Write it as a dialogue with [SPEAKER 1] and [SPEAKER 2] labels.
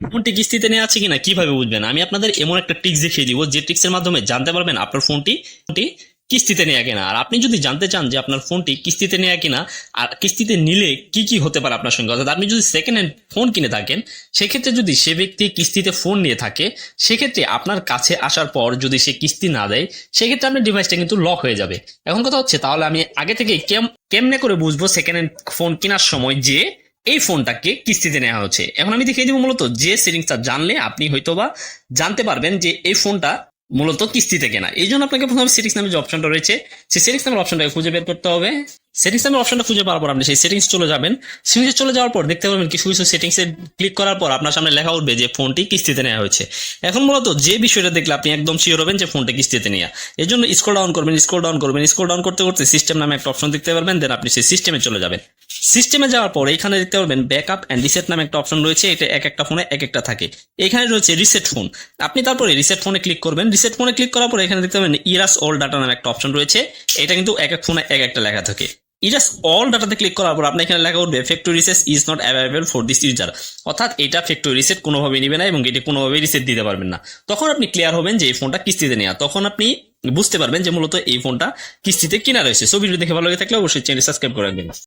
[SPEAKER 1] ফোনটি কিস্তিতে নেওয়া আছে কিনা কীভাবে বুঝবেন? আমি আপনাদের এমন একটা ট্রিক্স দেখিয়ে দিব, যে ট্রিক্সের মাধ্যমে জানতে পারবেন আপনার ফোনটি ফোনটি কিস্তিতে নেওয়া কিনা। আর আপনি যদি জানতে চান যে আপনার ফোনটি কিস্তিতে নেওয়া কিনা, আর কিস্তিতে নিলে কি কি হতে পারে আপনার সঙ্গে, অর্থাৎ আপনি যদি সেকেন্ড হ্যান্ড ফোন কিনে থাকেন, সেক্ষেত্রে যদি সে ব্যক্তি কিস্তিতে ফোন নিয়ে থাকে, সেক্ষেত্রে আপনার কাছে আসার পর যদি সে কিস্তি না দেয়, সেক্ষেত্রে আপনার ডিভাইসটা কিন্তু লক হয়ে যাবে। এখন কথা হচ্ছে, তাহলে আমি আগে থেকে কেম, কেমনে করে বুঝব সেকেন্ড হ্যান্ড ফোন কেনার সময় যে এই ফোনটাকে কিস্তিতে নেওয়া হচ্ছে। এখন আমি দেখিয়ে দিব মূলত যে সেটিংসটা জানলে আপনি হয়তো বা জানতে পারবেন যে এই ফোনটা মূলত কিস্তিতে কেনা। এই জন্য আপনাকে প্রথমে সেটিংস নামে যে অপশনটা রয়েছে, সেই সেটিংস নামের অপশনটাকে খুঁজে বের করতে হবে। সেটিংস নামের অপশনটা খুঁজে পাওয়ার পর আপনি। সেই সেটিংস চলে যাবেন। সেটিংসে চলে যাওয়ার পর দেখতে পাবেন কিছু কিছু সেটিংসে ক্লিক করার পর আপনার সামনে লেখা উঠবে যে ফোনটি কিস্তিতে নেওয়া হয়েছে। এখন মূলত যে বিষয়টা দেখলে আপনি একদম শিওর হবেন যে ফোনটা কিস্তিতে নেওয়া এই জন্য স্কোর ডাউন করবেন স্ক্রল ডাউন করবেন স্কোর ডাউন করতে করতে সিস্টেম নামে একটা অপশন দেখতে পারবেন দেন আপনি সেই সিস্টেমে চলে যাবেন। সিস্টেমে যাওয়ার পর এখানে দেখতে পারবেন ব্যাকআপ অ্যান্ড রিসেট নামে একটা অপশন রয়েছে। এটা এক একটা ফোনে এক একটা থাকে। এখানে রয়েছে রিসেট ফোন আপনি তারপরে রিসেট ফোনে ক্লিক করবেন। রিসেট ফোনে ক্লিক করার পর এখানে দেখতে পাবেন ইরাস অল ডাটা নামে একটা অপশন রয়েছে। এটা কিন্তু এক এক ফোনে এক একটা লেখা থাকে। ইরাস অল ডাটাতে ক্লিক করার পর আপনার এখানে লেখা উঠবে factory reset is not available for this user অর্থাৎ এটা ফ্যাক্টরি রিসেট কোনোভাবে নিবে না এবং এটি কোনোভাবে রিসেট দিতে পারবেন না। তখন আপনি ক্লিয়ার হবেন যে এই ফোনটা কিস্তিতে নেওয়া তখন আপনি বুঝতে পারবেন যে মূলত এই ফোনটা কিস্তিতে কিনা রয়েছে। সো ভিডিও দেখে ভালো লাগে থাকলে অবশ্যই চ্যানেল সাবস্ক্রাইব করে রাখবেন।